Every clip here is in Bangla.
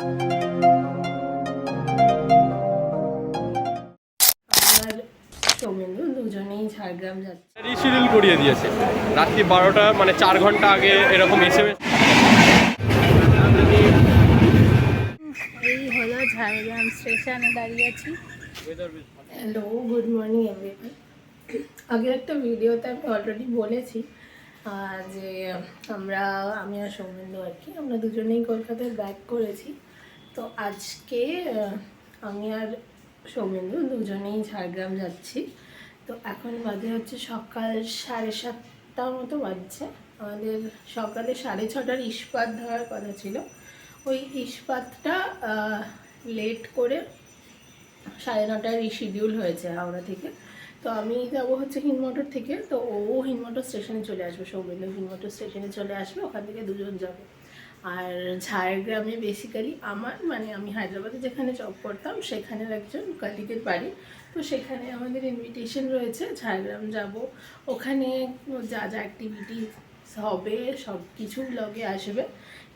আর সৌমেন্দ্র দুজনেই ঝাড়গ্রাম রিশিডিউল করিয়ে দিয়েছে। রাত্রি বারোটা মানে চার ঘণ্টা আগে এরকম এসে এই হলো ঝাড়গ্রাম স্টেশনে দাঁড়িয়ে আছি। হ্যালো গুড মর্নিং এভরিওয়ান আগে একটা ভিডিওতে আমি অলরেডি বলেছি যে আমরা, আমি আর সৌমেন্দু আর কি, আমরা দুজনেই কলকাতায় ব্যাক করেছি। তো আজকে আমি আর সৌমেন্দ্র দুজনেই ঝাড়গ্রাম যাচ্ছি। তো এখন বাজে হচ্ছে সকাল সাড়ে সাতটার মতো বাজছে। আমাদের সকালে সাড়ে ছটার ইস্পাত ধরার কথা ছিল। ওই ইস্পাতটা লেট করে সাড়ে নটায় রিশিডিউল হয়েছে হাওড়া থেকে। তো আমি যাব হচ্ছে হিনমোটর থেকে। তো ও হিনমোটর স্টেশনে চলে আসবে সৌমেন্দ্র হিনমোটর স্টেশনে চলে আসবে। ওখান থেকে দুজন যাবে। আর ঝাড়গ্রামে বেসিক্যালি আমার মানে আমি হায়দ্রাবাদে যেখানে জব করতাম, সেখানের একজন কলিগের বাড়ি। তো সেখানে আমাদের ইনভিটেশন রয়েছে, ঝাড়গ্রাম যাব। ওখানে যা যা অ্যাক্টিভিটিস হবে সব কিছু ব্লগে আসবে।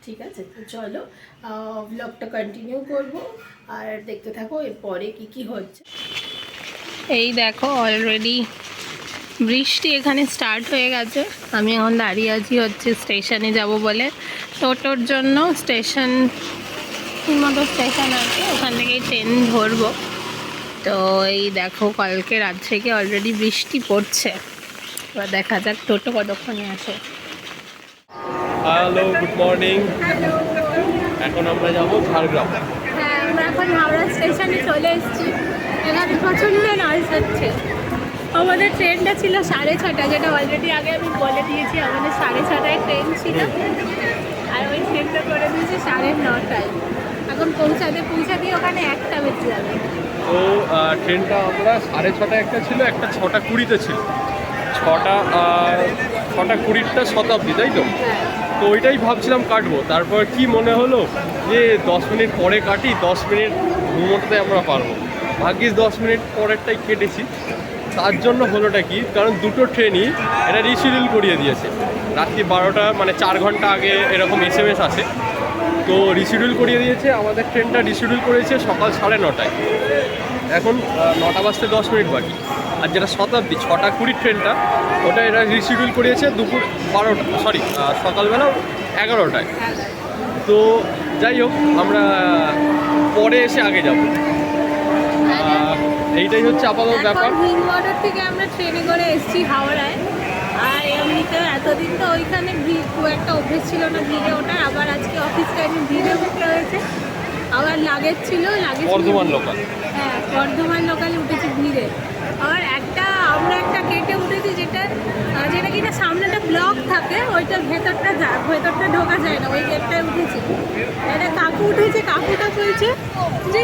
ঠিক আছে? তো চলো ব্লগটা কন্টিনিউ করব। আর দেখতে থাকো এরপরে কি কি হচ্ছে। এই দেখো অলরেডি বৃষ্টি এখানে স্টার্ট হয়ে গেছে। আমি এখন দাঁড়িয়ে আছি হচ্ছে স্টেশনে যাব বলে। টোটোর জন্য স্টেশন মতো স্টেশন আছে ওখান থেকেই ট্রেন ধরবো। তো এই দেখো কালকে রাত থেকে অলরেডি বৃষ্টি পড়ছে। এবার দেখা যাক টোটো কতক্ষণে আসে। হ্যালো গুড মর্নিং এখন আমরা যাব ঝাড়গ্রাম। হ্যাঁ আমরা এখন হাওড়া স্টেশনে চলে এসেছি। এখানে প্রচণ্ড নয়েজ হচ্ছে। আমাদের ট্রেনটা ছিল সাড়ে ছটা, যেটা অলরেডি আগে আমি বলে দিয়েছি, আমাদের সাড়ে ছটায় ট্রেন ছিল। আর ওই ট্রেনটা করে দিয়েছি সাড়ে নটায়। এখন পৌঁছাতে পৌঁছাতে ওখানে একটা বেজে যাবে। তো ট্রেনটা আমরা সাড়ে ছটা একটা ছিল, একটা ছটা কুড়িতে ছিল। ছটা ছটা কুড়িরটা শতাব্দী, তাই তো? তো ওইটাই ভাবছিলাম কাটবো। তারপর কি মনে হলো যে দশ মিনিট পরে কাটি, দশ মিনিট ঘুমোতে আমরা পারব। ভাগ্যিস দশ মিনিট পরেরটাই কেটেছি। তার জন্য হলোটা কি? কারণ দুটো ট্রেনই এটা রিশিডিউল করিয়ে দিয়েছে। রাত্রি বারোটা মানে চার ঘণ্টা আগে এরকম এস এম এস আসে। তো রিশিডিউল করিয়ে দিয়েছে, আমাদের ট্রেনটা রিশিডিউল করেছে সকাল সাড়ে নটায়। এখন নটা বাজতে দশ মিনিট বাকি। আর যেটা শতাব্দী, ছটা কুড়ির ট্রেনটা ওটা এরা রিশিডিউল করিয়েছে দুপুর বারোটা সরি সকালবেলা এগারোটায়। তো যাই হোক, আমরা পরে এসে আগে যাব। এইটাই হচ্ছে আপাতত ব্যাপার। হিন্দওয়াটার থেকে আমরা ট্রেনে করে এসেছি হাওড়ায়। আর এমনিতে এতদিন তো ওইখানে ভিড় খুব একটা অভ্যেস ছিল না ভিড়ে ওটা আবার আজকে অফিস টাইমে ভিড়ে উঠতে হয়েছে। আবার লাগেজ ছিল লাগেজ বর্ধমান লোকাল হ্যাঁ বর্ধমান লোকালে উঠেছি ভিড়ে। আর একটা আমরা একটা কেটে উঠেছি যেটা যেটা কিনা সামনেটা ব্লক থাকে ওইটার ভেতরটা যা- ভেতরটা ঢোকা যায় না ওই গেটটায় উঠেছি। একটা কাকু উঠেছে কাকুটা বলছে যে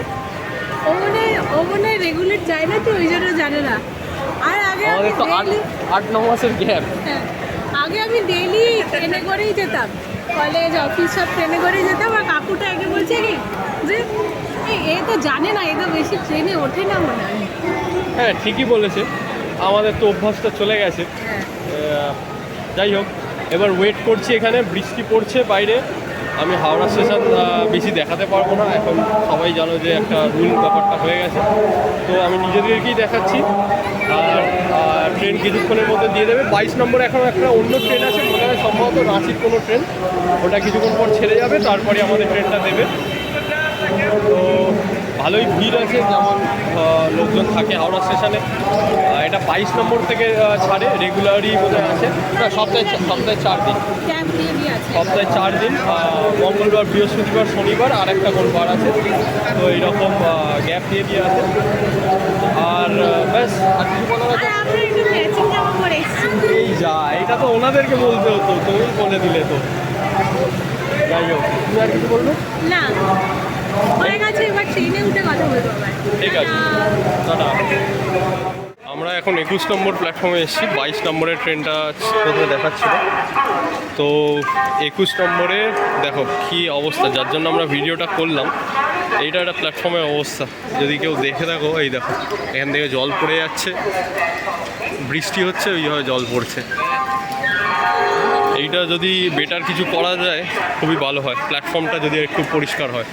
ও মনে ও মনে রেগুলেট যায় না তো ওই জন্য জানে না। আর আগে আমি আমাদের তো আট আট ন মাসের গ্যাপ হ্যাঁ। আগে আমি ডেলি ট্রেনে করেই যেতাম। কলেজ অফিস সব ট্রেনে করেই যেতাম আর কাকুটা আগে বলছে কি যে এ তো জানে না এ তো বেশি ট্রেনে ওঠে না মনে হয়। হ্যাঁ ঠিকই বলেছে। আমাদের তো অভ্যাসটা চলে গেছে। হ্যাঁ। যাই হোক এবার ওয়েট করছি এখানে বৃষ্টি পড়ছে বাইরে। আমি হাওড়া স্টেশন বেশি দেখাতে পারব না। এখন সবাই জানো যে একটা রুল ব্যাপারটা হয়ে গেছে। তো আমি নিজেদেরকেই দেখাচ্ছি। আর ট্রেন কিছুক্ষণের মধ্যে দিয়ে দেবে। বাইশ নম্বর এখন একটা অন্য ট্রেন আছে। হয় সম্ভবত রাঁচির কোনো ট্রেন ওটা কিছুক্ষণ পর ছেড়ে যাবে। তারপরে আমাদের ট্রেনটা দেবে। তো ভালোই ভিড় আছে যেমন লোকজন থাকে হাওড়া স্টেশনে। এটা বাইশ নম্বর থেকে ছাড়ে রেগুলারই বোধহয় আছে। সপ্তাহে সপ্তাহে চার দিন। সপ্তাহে চার দিন মঙ্গলবার বৃহস্পতিবার শনিবার আর একটা কোন বার আছে। তো এইরকম গ্যাপ দিয়ে দিয়ে আছে। আর ব্যাস আর কিছু বলার এই যা এটা তো ওনাদেরকে বলতে হতো তুমি বলে দিলে তো। যাই হোক তুমি আর কিছু বলবে? না। হয়ে গেছে এবার ট্রেনে উঠে কথা বলব আবার। ঠিক আছে। টাটা। আমরা এখন একুশ নম্বর প্ল্যাটফর্মে এসেছি বাইশ নম্বরের ট্রেনটা প্রথমে দেখাচ্ছিল। তো একুশ নম্বরে দেখো কি অবস্থা যার জন্য আমরা ভিডিওটা করলাম। এইটা একটা প্ল্যাটফর্মের অবস্থা। যদি কেউ দেখে থাকো এই দেখো এখান থেকে জল পড়ে যাচ্ছে। বৃষ্টি হচ্ছে ওইভাবে জল পড়ছে। এইটা যদি বেটার কিছু করা যায় খুবই ভালো হয়। প্ল্যাটফর্মটা যদি একটু পরিষ্কার হয়।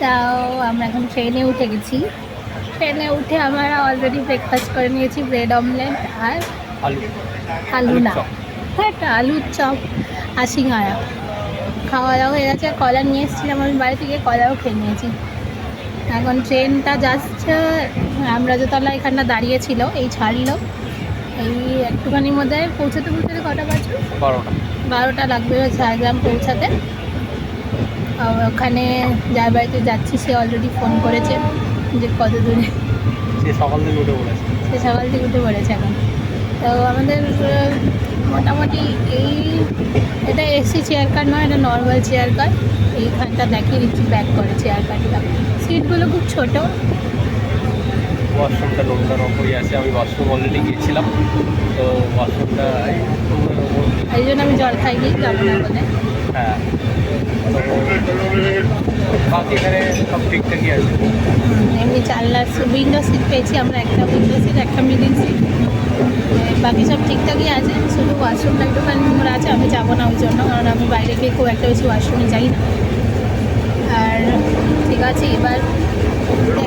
তাও আমরা এখন ট্রেনে উঠে গেছি। ট্রেনে উঠে আমরা অলরেডি ব্রেকফাস্ট করে নিয়েছি ব্রেড অমলেট আর আলু। আলু না। হ্যাঁ একটা আলুর চপ আর সিঙ্গারা। খাওয়া দাওয়া হয়ে গেছে কলা নিয়ে এসেছিলাম আমি বাড়ি থেকে কলাও খেয়ে নিয়েছি। এখন ট্রেনটা যাচ্ছে রামরাজতলা এখানটা দাঁড়িয়েছিল এই ছাড়লো। এই একটুখানির মধ্যে পৌঁছাতে পৌঁছাতে কটা বাজবে বারোটা। বারোটা লাগবে ঝাড়গ্রাম পৌঁছাতে। আর ওখানে যার বাড়িতে যাচ্ছি সে অলরেডি ফোন করেছে যে কত দূরে। সে সকাল থেকে উঠে পড়েছে। সে সকাল থেকে উঠে পড়েছে এখন। তো আমাদের মোটামুটি এই এটা এসি চেয়ার কার নয় এটা নর্মাল চেয়ার কার এইখানটা দেখিয়ে দিচ্ছি ব্যাক করে চেয়ার কারটা সিটগুলো খুব ছোটো। ওয়াশরুমটা নোংরার ওপরই আছে আমি ওয়াশরুম অলরেডি গিয়েছিলাম। তো ওয়াশরুমটা এই জন্য আমি জল খাইনি যাব না হ্যাঁ বাকি এখানে সব ঠিকঠাকই আছে। এমনি চাল্লার উইন্ডো সিট পেয়েছি আমরা একটা উইন্ডো সিট একটা মিডিল সিট বাকি সব ঠিকঠাকই আছে শুধু ওয়াশরুমটা একটুখানি নোংরা আছে আমি যাব না ওই জন্য কারণ আমি বাইরে গিয়ে খুব একটা বেশি ওয়াশরুমে যাই না। আর ঠিক আছে এবার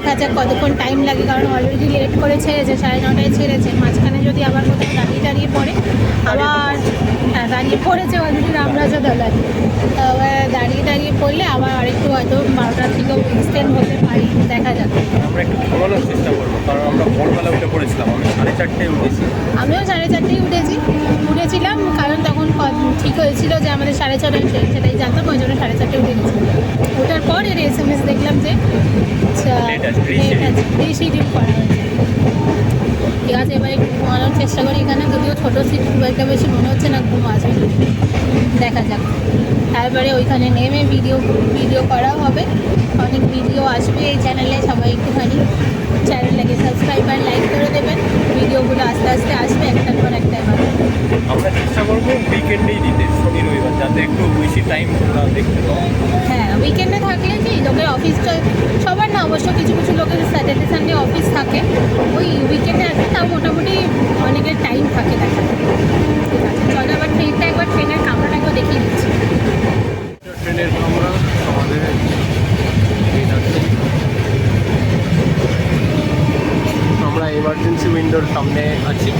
দেখা যাক কতক্ষণ টাইম লাগে কারণ অলরেডি লেট করে ছেড়েছে সাড়ে নটায় ছেড়েছে। মাঝখানে যদি আবার কোথাও দাঁড়িয়ে দাঁড়িয়ে পড়ে আবার হ্যাঁ দাঁড়িয়ে পড়েছে অলরেডি রামরাজা দলায় আবার দাঁড়িয়ে দাঁড়িয়ে পড়লে আবার আরেকটু হয়তো বারোটার থেকেও এক্সটেন্ড হতে পারি দেখা যাক। আমরা একটু চেষ্টা করব কারণ আমরা ভোরবেলা উঠে পড়েছিলাম আমি সাড়ে চারটায় উঠেছি। আমিও সাড়ে চারটেই উঠেছি উঠেছিলাম কারণ তখন ক- ঠিক হয়েছিল যে আমাদের সাড়ে ছটায় ট্রেন সেটাই জানতাম ওই জন্য সাড়ে চারটে উঠে গেছি। ওঠার পর এর এস এম এস দেখলাম যে আছে, reschedule। করা হয়েছে। ঠিক আছে এবার একটু ঘুমানোর চেষ্টা করি এখানে যদিও ছোটো সিট খুব একটা বেশি মনে হচ্ছে না ঘুম আসবে। দেখা যাক। তারপরে ওইখানে নেমে ভিডিও ভিডিও করা হবে। অনেক ভিডিও আসবে এই চ্যানেলে সবাই একটুখানি চ্যানেলটাকে সাবস্ক্রাইব আর লাইক করে দেবেন ভিডিওগুলো আস্তে আস্তে আসবে একটার পর একটা এবার আমরা চেষ্টা করব উইকেন্ডেই দিতে শনি রবিবার যাতে একটু বেশি টাইম তোমরা দেখতে পাও। হ্যাঁ উইকেন্ডে থাকলে কি লোকের অফিসটা সবার না অবশ্য কিছু কিছু লোকের স্যাটারডে সানডে অফিস থাকে। ওই উইকেন্ডে আছে তাও মোটামুটি অনেকের টাইম থাকে দেখা ঠিক আছে চলো এবার ট্রেনটা একবার ট্রেনের কামরাটাকেও দেখিয়ে দিচ্ছি। ট্রেনের আমরা আমাদের আমরা এমার্জেন্সি উইন্ডোর সামনে আছি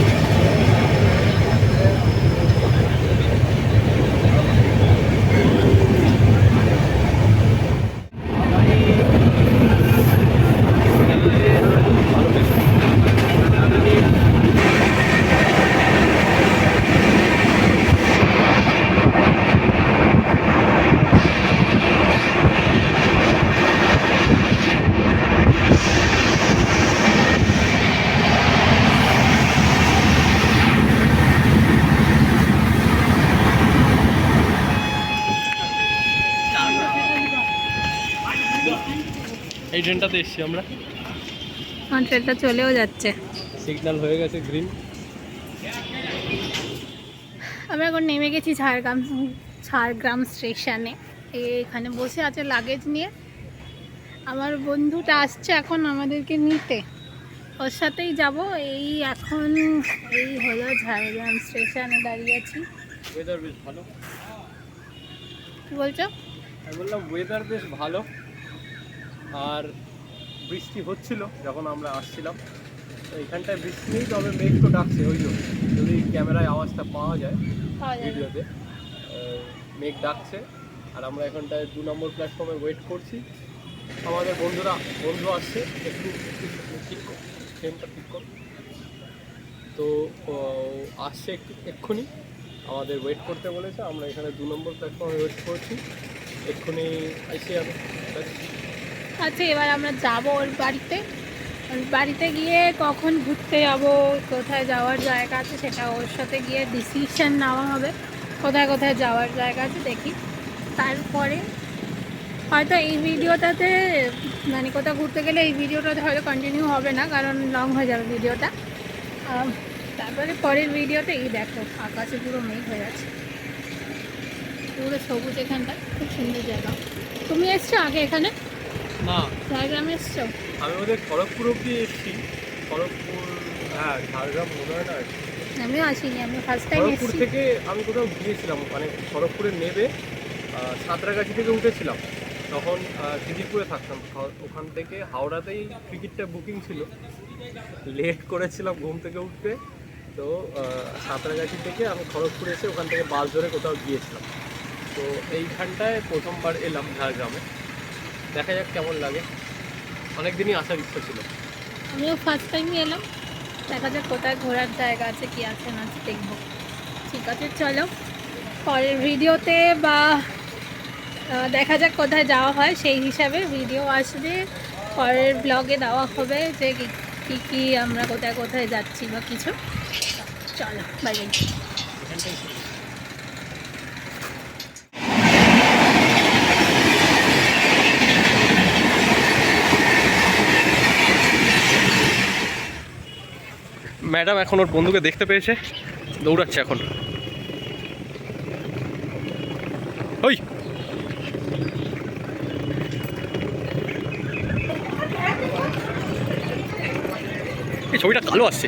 এই ট্রেনটাতে এসছি আমরা। আমার ট্রেনটা চলেও যাচ্ছে। সিগন্যাল হয়ে গেছে গ্রিন আমরা এখন নেমে গেছি ঝাড়গ্রাম ঝাড়গ্রাম স্টেশনে এখানে বসে আছে লাগেজ নিয়ে। আমার বন্ধুটা আসছে এখন আমাদেরকে নিতে। ওর সাথেই যাব। এই এখন এই হলো ঝাড়গ্রাম স্টেশনে দাঁড়িয়ে আছি। ওয়েদার বেশ ভালো। কী বলছো? আমি বললাম ওয়েদার বেশ ভালো। আর বৃষ্টি হচ্ছিল যখন আমরা আসছিলাম। তো এখানটায় বৃষ্টি নেই তবে মেঘ তো ডাকছে ওই জন্য। যদি ক্যামেরায় আওয়াজটা পাওয়া যায় ভিডিওতে মেঘ ডাকছে। আর আমরা এখানটায় দু নম্বর প্ল্যাটফর্মে ওয়েট করছি। আমাদের বন্ধুরা বন্ধু আসছে একটু ঠিক কর ট্রেনটা ঠিক কর। তো আসছে একটু এক্ষুনি। আমাদের ওয়েট করতে বলেছে আমরা এখানে দু নম্বর প্ল্যাটফর্মে ওয়েট করছি। এক্ষুনি এসে যাবে। ব্যাস। আচ্ছা এবার আমরা যাব ওর বাড়িতে। বাড়িতে গিয়ে কখন ঘুরতে যাব, কোথায় যাওয়ার জায়গা আছে সেটা ওর সাথে গিয়ে ডিসিশন নেওয়া হবে। কোথায় কোথায় যাওয়ার জায়গা আছে দেখি। তারপরে হয়তো এই ভিডিওটাতে মানে কোথাও ঘুরতে গেলে এই ভিডিওটাতে হয়তো কন্টিনিউ হবে না, কারণ লং হয়ে যাবে ভিডিওটা। তারপরে পরের ভিডিওতে, এই দেখো, আকাশে পুরো মেঘ হয়ে আছে। পুরো সবুজ এখানটা খুব সুন্দর জায়গা। তুমি এসছো আগে এখানে? না। ঝাড়গ্রামে এসছো? আমি ওদের খড়গপুর অব্দি এসেছি। খড়গপুর হ্যাঁ ঝাড়গ্রাম মনে হয় না আমিও আসিনি আমি ফার্স্ট টাইম খড়গপুর থেকে আমি কোথাও গিয়েছিলাম মানে খড়গপুরে নেবে সাঁতরাগাছি থেকে উঠেছিলাম। তখন খিদিরপুরে থাকতাম। ওখান থেকে হাওড়াতেই টিকিটটা বুকিং ছিল। লেট করেছিলাম ঘুম থেকে উঠতে। তো সাঁতরাগাছি থেকে আমি খড়গপুর এসে ওখান থেকে বাস ধরে কোথাও গিয়েছিলাম। তো এইখানটায় প্রথমবার এলাম ঝাড়গ্রামে। দেখা যাক কেমন লাগে। অনেক দিনই আসার ইচ্ছা ছিল। আমিও ফার্স্ট টাইমই এলাম। দেখা যাক কোথায় ঘোরার জায়গা আছে কি আছে না আছে দেখব। ঠিক আছে চলো। পরের ভিডিওতে বা দেখা যাক কোথায় যাওয়া হয় সেই হিসাবে ভিডিও আসবে। পরের ব্লগে দেওয়া হবে যে কী কি কি আমরা কোথায় কোথায় যাচ্ছি বা কিছু। চলো বাই বাই ম্যাডাম এখন ওর বন্ধুকে দেখতে পেয়েছে। দৌড়াচ্ছে এখন। ওই! এই ছবিটা কালো আসছে।